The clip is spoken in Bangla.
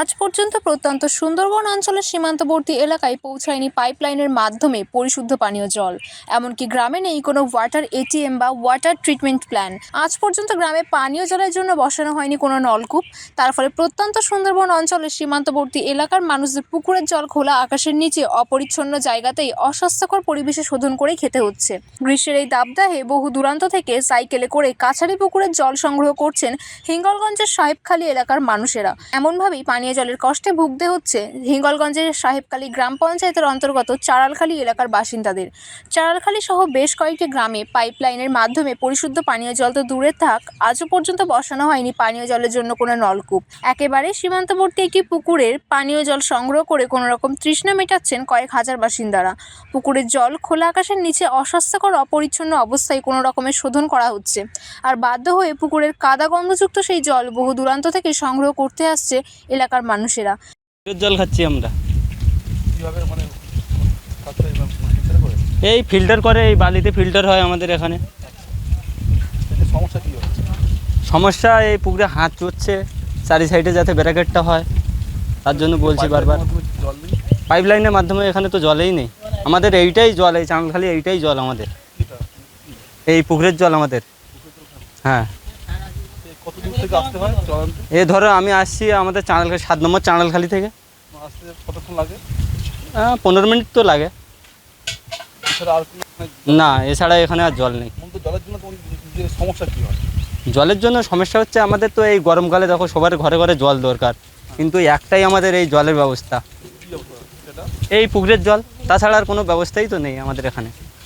আজ পর্যন্ত প্রত্যন্ত সুন্দরবন অঞ্চলের সীমান্তবর্তী এলাকায় পৌঁছায়নি পাইপলাইনের মাধ্যমে পরিশুদ্ধ পানীয় জল। এমনকি গ্রামে নেই কোনো ওয়াটার এটিএম বা ওয়াটার ট্রিটমেন্ট প্ল্যান। আজ পর্যন্ত গ্রামে পানীয় জলের জন্য বসানো হয়নি কোনো নলকূপ। তার ফলে প্রত্যন্ত সুন্দরবন অঞ্চলের সীমান্তবর্তী এলাকার মানুষদের পুকুরের জল খোলা আকাশের নিচে অপরিচ্ছন্ন জায়গাতেই অস্বাস্থ্যকর পরিবেশে শোধন করে খেতে হচ্ছে। গ্রীষ্মের এই দাবদাহে বহু দূরান্ত থেকে সাইকেলে করে কাছারি পুকুরের জল সংগ্রহ করছেন হিঙ্গলগঞ্জের সাহেবখালী এলাকার মানুষেরা। এমনভাবেই পানীয় জলের কষ্টে ভুগতে হচ্ছে। হিঙ্গলগঞ্জের সাহেবখালী গ্রাম পঞ্চায়েতের অন্তর্গত চারালখালী এলাকার বাসিন্দাদের। চারালখালী সহ বেশ কয়েকটি গ্রামে পাইপলাইনের মাধ্যমে পরিশুদ্ধ পানীয় জল তো দূরে থাক, আজও পর্যন্ত বসানো হয়নি পানীয় জলের জন্য কোনো নলকূপ। একেবারে সীমান্তবর্তী একটি পুকুরের পানীয় জল সংগ্রহ করে কোনো রকম তৃষ্ণা মেটাচ্ছেন কয়েক হাজার বাসিন্দারা। পুকুরের জল খোলা আকাশের নিচে অস্বাস্থ্যকর, অপরিচ্ছন্ন অবস্থায় কোনো রকমের শোধন করা হচ্ছে। আর বাধ্য হয়ে পুকুরের কাদা গন্ধযুক্ত সেই জল বহু দূরান্ত থেকে সংগ্রহ করতে আসছে এলাকার মানুষেরা। জল খাচ্ছি আমরা। কীভাবে মানে এই ফিল্টার করে এই বালিতে ফিল্টার হয় আমাদের এখানে। সমস্যা কী সমস্যা এই পুকুরে হাত চড়ছে চারি সাইডে যাতে ব্র্যাকেটটা হয়। তার জন্য বলছি বারবার। পাইপ লাইনের মাধ্যমে এখানে তো জলেই নেই। আমাদের এইটাই জল এই চাঁদখালি এইটাই জল আমাদের। এই পুকুরের জল আমাদের। হ্যাঁ। কত দূর থেকে আসতে হয় জল এ ধরো আমি আসছি আমাদের চাঁদালখালি সাত নম্বর চাঁদালখালি থেকে। আসতে কতক্ষণ লাগে? পনেরো মিনিট তো লাগে। এছাড়া আর কি মানে না এছাড়া এখানে আর জল নেই। মূলত জলের জন্য তোমার নিজের সমস্যা কী হয়? জলের জন্য সমস্যা হচ্ছে আমাদের তো এই গরমকালে দেখো সবার ঘরে ঘরে জল দরকার। কিন্তু একটাই আমাদের এই জলের ব্যবস্থা। এই পুকুরের জল। তাছাড়া আর কোনো ব্যবস্থাই তো নেই আমাদের এখানে।